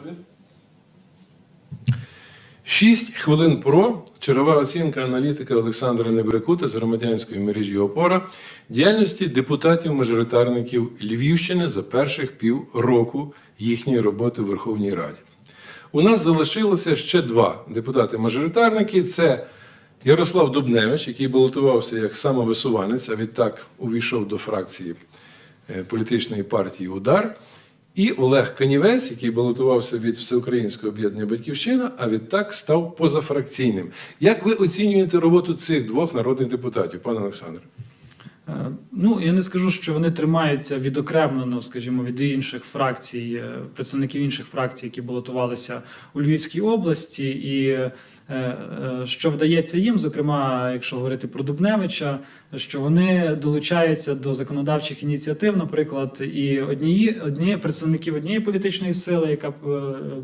Готові? Шість хвилин про чергова оцінка аналітика Олександра Небрякута з громадянської мережі ОПОРА діяльності депутатів-мажоритарників Львівщини за перших півроку їхньої роботи в Верховній Раді. У нас залишилося ще два депутати-мажоритарники: це Ярослав Дубневич, який балотувався як самовисуванець, а відтак увійшов до фракції е, політичної партії Удар. І Олег Канівець, який балотувався від Всеукраїнського об'єднання Батьківщина, а відтак став позафракційним. Як ви оцінюєте роботу цих двох народних депутатів, пане Олександре? Е, Ну, я не скажу, що вони тримаються відокремлено, скажімо, від інших фракцій, е, представників інших фракцій, які балотувалися у Львівській області, і що вдається їм, зокрема, якщо говорити про Дубневича, що вони долучаються до законодавчих ініціатив, наприклад, і однієї однієї представників однієї політичної сили, яка е,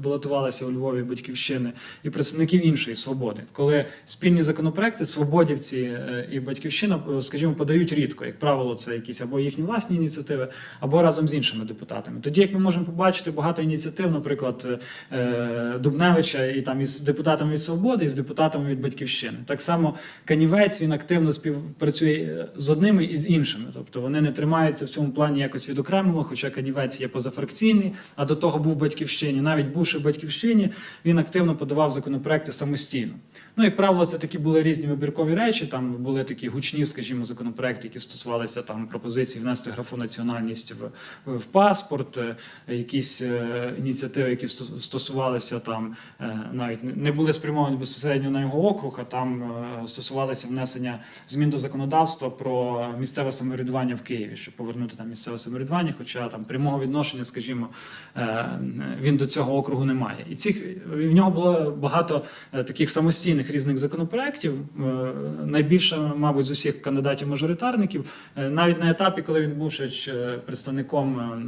балотувалася у Львові батьківщини, і представників іншої свободи, коли спільні законопроекти свободівці е, і батьківщина, е, скажімо, подають рідко. Як правило, це якісь або їхні власні ініціативи, або разом з іншими депутатами. Тоді, як ми можемо побачити, багато ініціатив, наприклад, е, Дубневича і там із депутатами від свободи, і з депутатами від батьківщини. Так само Канівець він активно співпрацює е, з одними і з іншими. Тобто вони не тримаються в цьому плані якось відокремлено, хоча Канівець є позафракційний, а до того був в батьківщині. Навіть бувши в батьківщині, він активно подавав законопроекти самостійно. Ну, як правило, це такі були різні вибіркові речі. Там були такі гучні, скажімо, законопроекти, які стосувалися там пропозицій внести графу національність в, в паспорт, е, якісь е, ініціативи, які стосувалися там, е, навіть не були спрямовані безпосередньо на його округ, а там е, стосувалися внесення змін до законодавства про місцеве самоврядування в Києві, щоб повернути там місцеве самоврядування, хоча там прямого відношення, скажімо, е, він до цього округу не має. І цих в нього було багато е, таких самостійних різних законопроєктів. Е, Найбільше, мабуть, з усіх кандидатів-мажоритарників, е, навіть на етапі, коли він був ще представником е,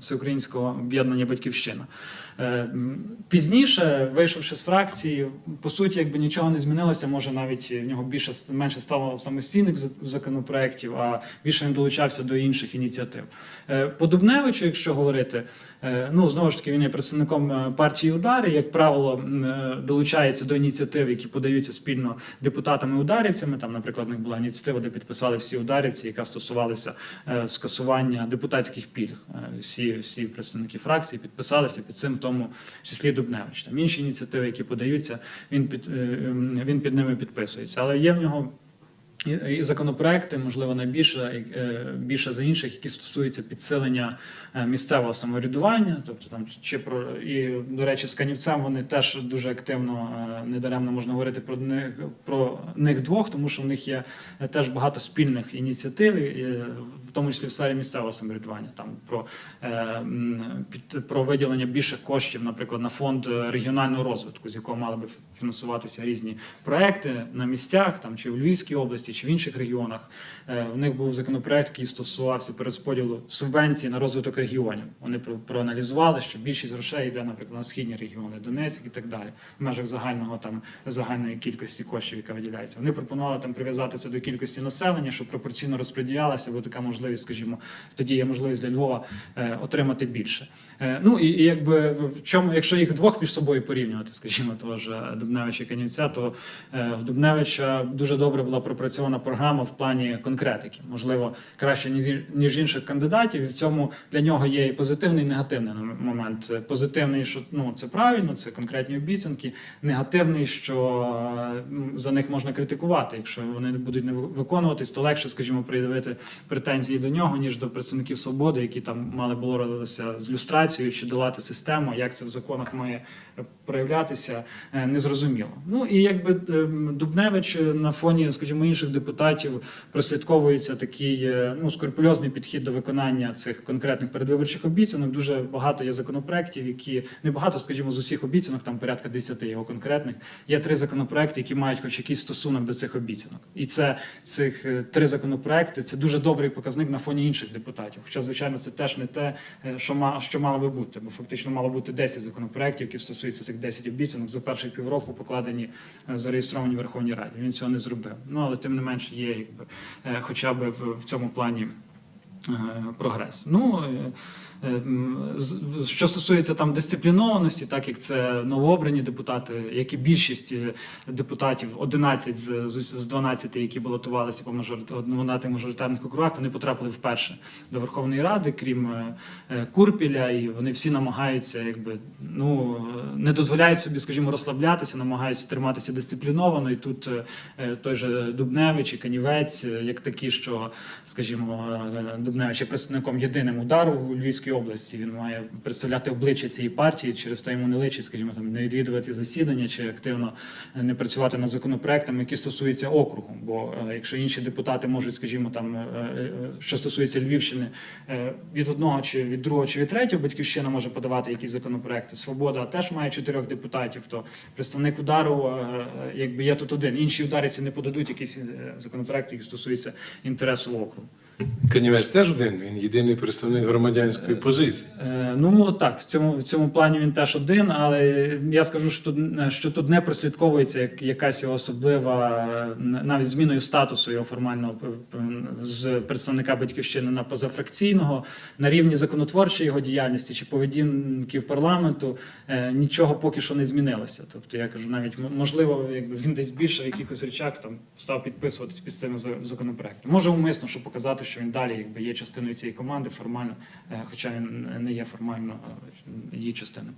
всеукраїнського об'єднання Батьківщина. Пізніше, вийшовши з фракції, по суті, якби нічого не змінилося, може навіть в нього більше менше стало самостійних за- законопроєктів, а більше він долучався до інших ініціатив. По Дубневичу, якщо говорити, ну знову ж таки він є представником партії удари. Як правило, долучається до ініціатив, які подаються спільно депутатами ударівцями. Там, наприклад, в них була ініціатива, де підписали всі ударівці, яка стосувалася е, скасування депутатських пільг. Е, Всі, всі представники фракції підписалися під цим, в тому числі Дубневич. Там інші ініціативи, які подаються, він під е, ем, він під ними підписується. Але є в нього і, законопроекти, можливо, найбільше е, більше за інших, які стосуються підсилення е, місцевого самоврядування. Тобто там чи про і до речі, з канівцем вони теж дуже активно е, недаремно можна говорити про них про них двох, тому що в них є теж багато спільних ініціатив, в тому числі в сфері місцевого самоврядування. Там про, під, про виділення більше коштів, наприклад, на фонд регіонального розвитку, з якого мали би фінансуватися різні проекти на місцях, там чи в Львівській області, чи в інших регіонах. Е, В них був законопроект, який стосувався перерозподілу субвенцій на розвиток регіонів. Вони проаналізували, що більшість грошей йде, наприклад, на східні регіони, Донецьк і так далі, в межах загального там загальної кількості коштів, яка виділяється. Вони пропонували там прив'язати це до кількості населення, щоб пропорційно розподілялася, бо така можливість, скажімо, тоді є можливість для Львова е, отримати більше. Е, ну і, і якби в чому, якщо їх двох між собою порівнювати, скажімо, того ж Дубневича і Канівця, то в Дубневича дуже добре була пропрацьована програма в плані конкретики, можливо, краще ніж ніж інших кандидатів. І в цьому для нього є і позитивний, і негативний момент. Е, Позитивний, що ну це правильно, це конкретні обіцянки. Негативний, що за них можна критикувати. Якщо вони будуть не ви- виконуватись, то легше, скажімо, пред'явити претензії до нього, ніж до представників свободи, які там мали боротися з люстрацією чи долати систему. Як це в законах має проявлятися, е, незрозуміло. Ну і якби ем, Дубневич е, на фоні, скажімо, інших депутатів прослідковується такий е, ну скрупульозний підхід до виконання цих конкретних передвиборчих обіцянок. Дуже багато є законопроєктів, які не багато, скажімо, з усіх обіцянок, там порядка 10 його конкретних. Є три законопроекти, які мають хоч якийсь стосунок до цих обіцянок. І це цих е, три законопроекти це дуже добрий показник на фоні інших депутатів. Хоча, звичайно, це теж не те, е, що ма що мало би бути, бо фактично мало бути 10 законопроєктів, які стосуються цих 10 обіцянок за перші півроку покладені зареєстровані в Верховній Раді. Він цього не зробив. Ну але тим не менше є якби е, хоча б в, в цьому плані прогрес. Ну е, е, Що стосується там дисциплінованості, так як це новообрані депутати, як і більшість е, депутатів, 11 з, з, з 12, які балотувалися по мажорит- одномандатних мажоритарних округах, вони потрапили вперше до Верховної Ради, крім е, е, Курпіля, і вони всі намагаються, якби ну е, не дозволяють собі, скажімо, розслаблятися, намагаються триматися дисципліновано. І тут е, е, той же Дубневич і Канівець, е, як такі, що, скажімо, е, представником єдиним удару у Львівській області. Він має представляти обличчя цієї партії, через то йому не личить, скажімо, там не відвідувати засідання чи активно е, не працювати над законопроектами, які стосуються округу. Бо е, якщо інші депутати можуть, скажімо, там е, що стосується Львівщини, від одного чи від другого чи від третього батьківщина може подавати якісь законопроекти. Свобода теж має чотирьох депутатів. То представник удару, якби є тут один. Інші удариці не подадуть якісь законопроекти, які стосуються інтересу округу. Канівець теж один, він єдиний представник громадянської позиції. Е, Ну так, в цьому в цьому плані він теж один, але я скажу, що тут що тут не прослідковується як якась його особлива е, навіть зміною статусу його формального з представника батьківщини на позафракційного на рівні законотворчої його діяльності чи поведінки в парламенту е, нічого поки що не змінилося. Тобто я кажу, навіть можливо, якби він десь більше в якихось речах там став підписуватись під цими за- законопроектами. Може умисно, щоб показати, що він далі якби є частиною цієї команди формально, е, хоча він не є формально е, її частиною.